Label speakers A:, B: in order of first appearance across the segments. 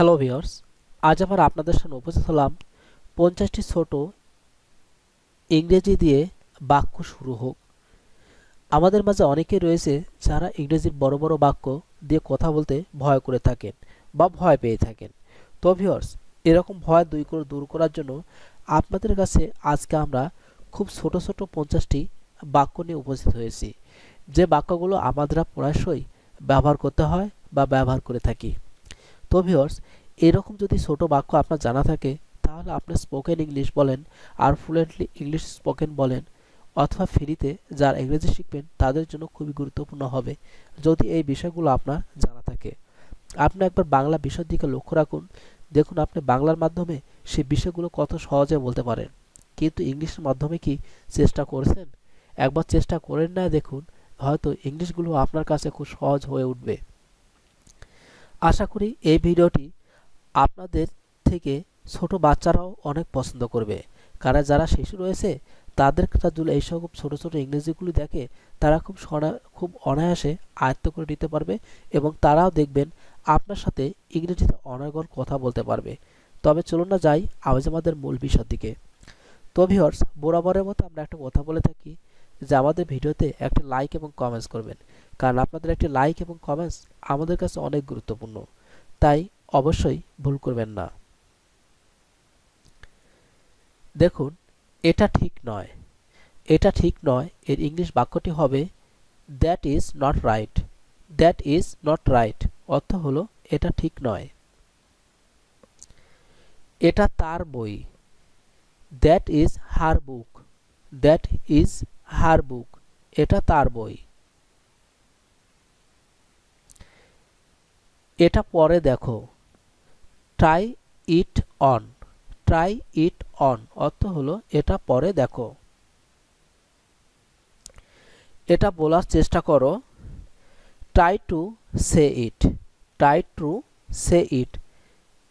A: Hello viewers আজ আমরা আপনাদের সামনে উপস্থিত হলাম পঞ্চাশটি ছোট ইংরেজি দিয়ে বাক্য শুরু হোক। আমাদের মাঝে অনেকেই রয়েছে যারা ইংরেজির বড় বড় বাক্য দিয়ে কথা বলতে ভয় করে থাকেন বা ভয় পেয়ে থাকেন। তো ভিওর্স এরকম ভয় দুই করে, দূর করার জন্য আপনাদের কাছে আজকে আমরা খুব ছোট ছোট পঞ্চাশটি বাক্য নিয়ে উপস্থিত হয়েছি। যে বাক্যগুলো আমাদের প্রায়শই ব্যবহার করতে হয় বা ব্যবহার করে থাকি। তো ভিওর্স এরকম যদি ছোট বাক্য আপনার জানা থাকে, তাহলে আপনি স্পোকেন ইংলিশ বলেন আর ফ্লুয়েন্টলি ইংলিশ স্পোকেন বলেন অথবা ফ্রিতে যারা ইংরেজি শিখবেন, তাদের জন্য খুবই গুরুত্বপূর্ণ হবে যদি এই বিষয়গুলো আপনার জানা থাকে। আপনি একবার বাংলা বিষয়ের দিকে লক্ষ্য রাখুন। দেখুন, আপনি বাংলার মাধ্যমে সেই বিষয়গুলো কত সহজে বলতে পারেন। কিন্তু ইংলিশের মাধ্যমে কি চেষ্টা করেছেন? একবার চেষ্টা করেন না দেখুন, হয়তো ইংলিশগুলো আপনার কাছে খুব সহজ হয়ে উঠবে। আশা করি এই ভিডিওটি আপনাদের থেকে ছোট বাচ্চারাও অনেক পছন্দ করবে। কারণ যারা শিশু রয়েছে, তাদের যদি এইসব ছোট ছোট ইংরেজিগুলি দেখে তারা খুব খুব অনায়াসে আয়ত্ত করে নিতে পারবে এবং তারাও দেখবেন আপনার সাথে ইংরেজিতে অনর্গল কথা বলতে পারবে। তবে চলুন না যাই, আজ আমাদের মূল বিষয়ের দিকে। তো ভিওর্স বরাবরের মতো আমরা একটা কথা বলে থাকি। যে আমাদের ভিডিওতে একটা লাইক এবং কমেন্টস করবেন। কারণ আপনাদের একটি লাইক এবং কমেন্টস আমাদের কাছে অনেক গুরুত্বপূর্ণ। তাই অবশ্যই ভুল করবেন না। দেখুন, এটা ঠিক নয়। এটা ঠিক নয়, এর ইংলিশ বাক্যটি হবে that is not right that is not right অর্থ হলো, এটা ঠিক নয়। এটা তার বই। That is her book that is her book, এটা তার বই। এটা পরে দেখো। Try it on try it on অর্থ হলো এটা পরে দেখো। এটা বলার চেষ্টা করো। Try to say it try to say it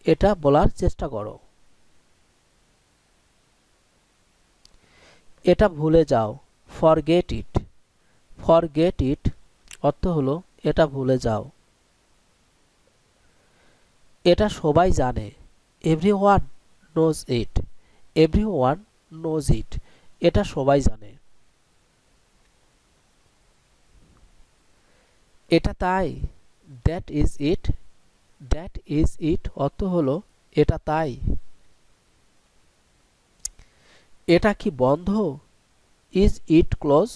A: এটা বলার চেষ্টা করো। এটা ভুলে যাও। ফরগেট ইট ফরগেট ইট অর্থ হলো, এটা ভুলে যাও। এটা সবাই জানে। Every one knows it every one knows it এটা সবাই জানে। এটা তাই। That is it that is it অর্থ হলো, এটা তাই। এটা কি বন্ধ? Is it close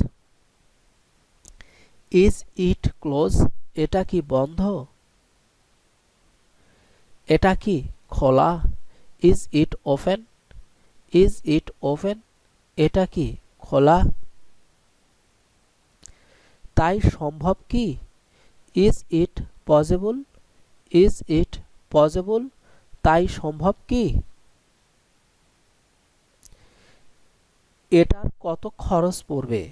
A: is it close এটা কি বন্ধ? এটা কি খোলা? Is it open is it open এটা কি খোলা? তাই সম্ভব কি? Is it possible is it possible তাই সম্ভব কি? এটার কত খরচ পড়বে?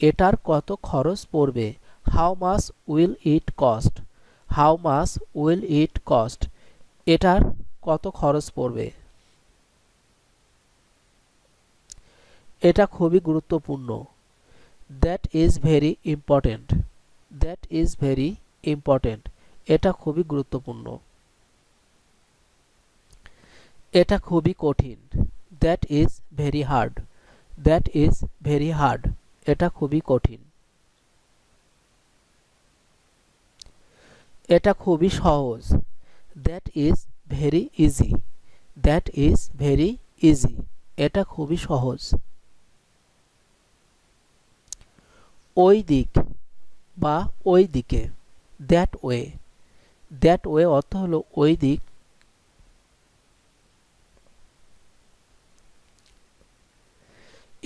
A: এটার কত খরচ পড়বে? How much will it cost how much will it cost এটার কত খরচ পড়বে? এটা খুবই গুরুত্বপূর্ণ। That is very important that is very important এটা খুবই গুরুত্বপূর্ণ। এটা খুবই কঠিন। That is very hard that is very hard এটা খুবই কঠিন। এটা খুবই সহজ। That is very easy that is very easy এটা খুবই সহজ। ওই দিক বা ওই দিকে। দ্যাট ওয়ে দ্যাট ওয়ে অর্থ হলো ওই দিক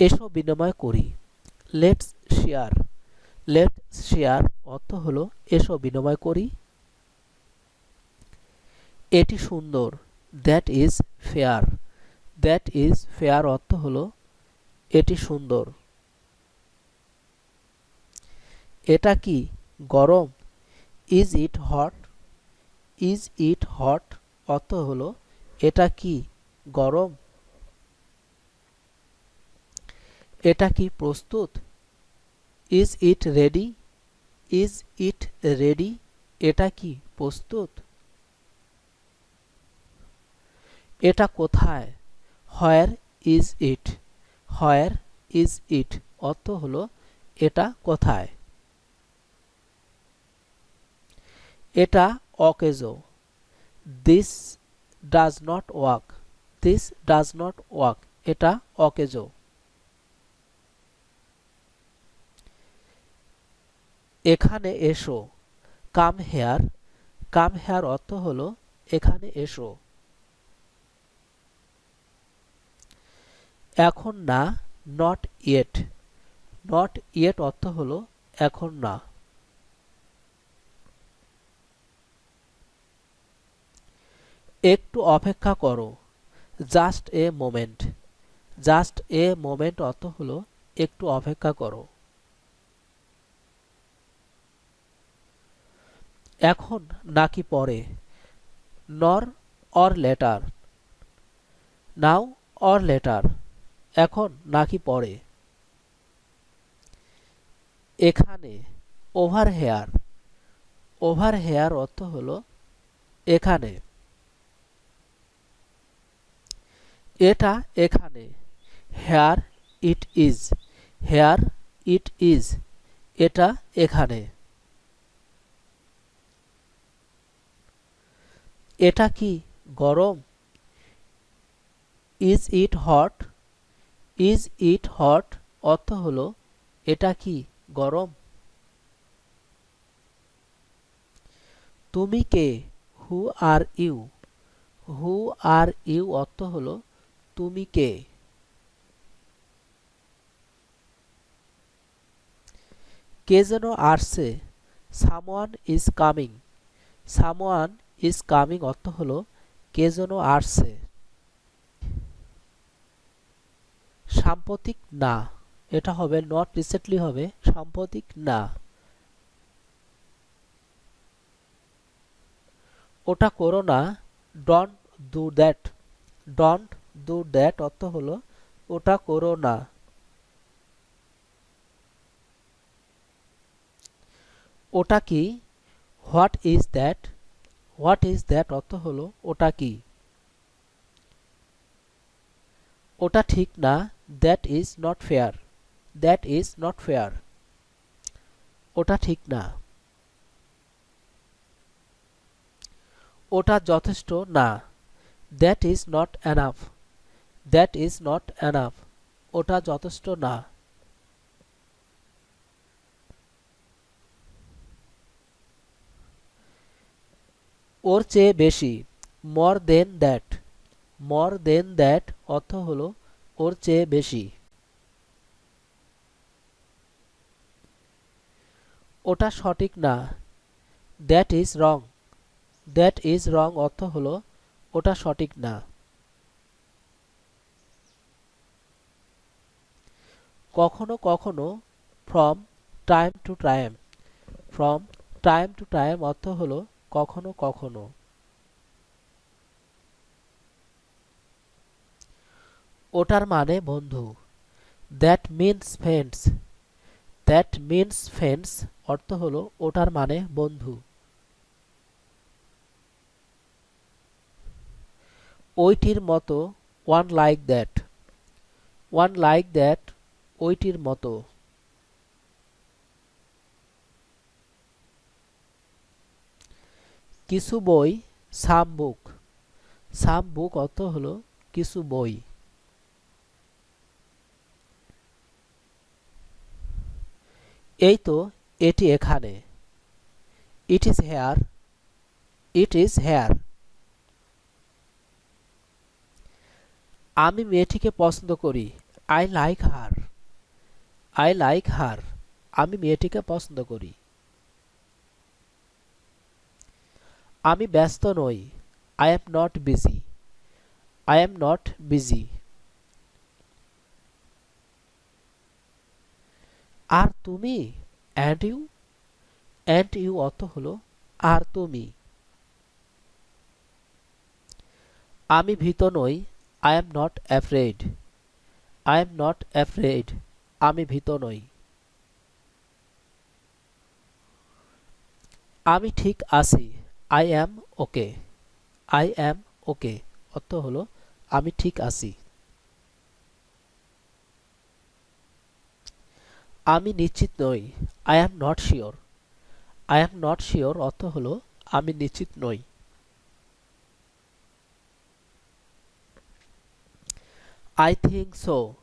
A: এসো বিনিময় করি। লেটস শেয়ার লেটস শেয়ার অর্থ হলো এসো বিনিময় করি। এটি সুন্দর। That is fair that is fair অর্থ হলো এটি সুন্দর। এটা কি গরম? Is it hot is it hot অর্থ হলো এটা কি গরম? এটা কি প্রস্তুত? Is it ready is it ready এটা কি প্রস্তুত? এটা কোথায়? Where is it where is it অর্থ হলো, এটা কোথায়? এটা অকেজো। This does not work this does not work এটা অকেজো। এখানে এসো। কাম হেয়ার কাম হেয়ার অর্থ হলো, এখানে এসো। এখন না নট ইয়েট নট ইয়েট অর্থ হলো, এখন না। একটু অপেক্ষা করো। Just a moment just a moment অর্থ হলো, একটু অপেক্ষা করো। এখন নাকি পরে। Now, or later. Now, or later. এখন নাকি পরে। এখানে ওভার হেয়ার। ওভার হেয়ার অর্থ হলো এখানে। এটা এখানে। Here it is. Here it is. এটা এখানে। এটা কি গরম? Is it hot is it hot অর্থ হলো, এটা কি গরম? তুমি কে? হু are you who are you অর্থ হলো, তুমি কে? কে যেন আসছে? Someone is coming someone is coming অর্থ হলো, কে যেন আসছে। সাম্প্রতিক না, এটা হবে নট রিসেন্টলি হবে, সাম্প্রতিক না। ওটা করো না don't do that don't do that অর্থ হলো, ওটা করো না। ওটা কি? What is that what is that অর্থ হলো, ওটা কি? ওটা ঠিক না। That is not fair that is not fair ওটা ঠিক না। ওটা যথেষ্ট না। That is not enough that is not enough ওটা যথেষ্ট না। ওর চেয়ে বেশি মর দেন দ্যাট মর দেন দ্যাট অর্থ হলো ওর চেয়ে বেশি। ওটা সঠিক না। That is wrong that is wrong অর্থ হলো ওটা সঠিক না। কখনো কখনো from time to time from time to time অর্থ হলো কখনো কখনো। ওটার মানে বন্ধু। That means friends that means friends অর্থ হলো ওটার মানে বন্ধু। ওইটির মতো one like that one like that ওইটির মতো। কিছু বই, সাম বুক। সাম বুক অর্থ হলো কিছু বই। এই তো, এটি এখানে। It is here it is here আমি মেয়েটিকে পছন্দ করি। I like her I like her আমি মেয়েটিকে পছন্দ করি। আমি ব্যস্ত নই। I am not busy I am not busy আর তুমি? অ্যান্ড ইউ অ্যান্ড ইউ অর্থ হলো, আর তুমি। আমি ভীত নই। I am not afraid I am not afraid আমি ভীত নই। আমি ঠিক আছি। I am okay I am ওকে অর্থ হলো, আমি ঠিক আছি। আমি নিশ্চিত নই। I am not sure I am not sure অর্থ হলো, আমি নিশ্চিত নই। আই থিঙ্ক সো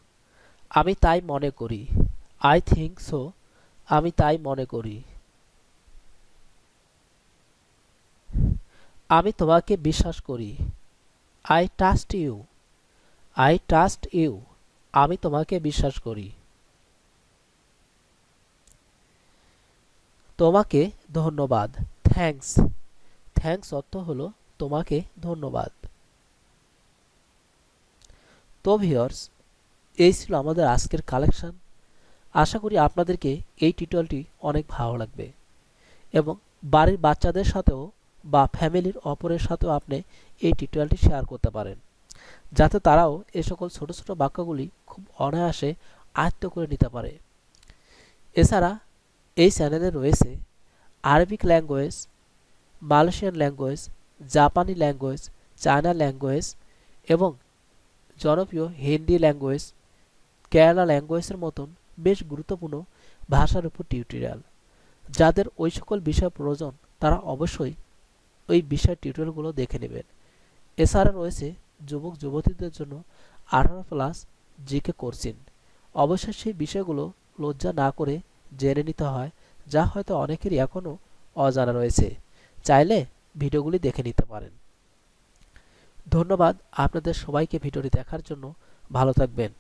A: আমি তাই মনে করি। আই থিঙ্ক সো আমি তাই মনে করি। আমি তোমাকে বিশ্বাস করি। I trust you I trust you আমি তোমাকে বিশ্বাস করি। তোমাকে ধন্যবাদ। থ্যাঙ্কস থ্যাঙ্কস অর্থ হলো তোমাকে ধন্যবাদ। তো ভিওর্স এই ছিল আমাদের আজকের কালেকশন আশা করি আপনাদেরকে এই টিউটোরিয়ালটি অনেক ভালো লাগবে। এবং বাড়ির বাচ্চাদের সাথেও বা ফ্যামিলির অপরের সাথেও আপনি এই টিউটোরিয়ালটি শেয়ার করতে পারেন। যাতে তারাও এ সকল ছোট ছোট বাক্যগুলি খুব অনায়াসে আয়ত্ত করে নিতে পারে। এছাড়া এই চ্যানেলে রয়েছে আরবিক ল্যাঙ্গুয়েজ, মালয়েশিয়ান ল্যাঙ্গুয়েজ, জাপানি ল্যাঙ্গুয়েজ, চায়না ল্যাঙ্গুয়েজ এবং জনপ্রিয় হিন্দি ল্যাঙ্গুয়েজ, কেরালা ল্যাঙ্গুয়েজের মতন বেশ গুরুত্বপূর্ণ ভাষার উপর টিউটোরিয়াল। যাদের ওই সকল বিষয় প্রয়োজন, তারা অবশ্যই ওই বিষয় টিউটোরিয়ালগুলো দেখে নেবেন। এছাড়া রয়েছে যুবক যুবতীদের জন্য আঠারো প্লাস জিকে কোর্সিন। অবশ্যই সেই বিষয়গুলো লজ্জা না করে জেনে নিতে হয়, যা হয়তো অনেকেরই এখনও অজানা রয়েছে। চাইলে ভিডিওগুলি দেখে নিতে পারেন। ধন্যবাদ, আপনাদের সবাইকে ভিডিওটি দেখার জন্য ভালো থাকবেন।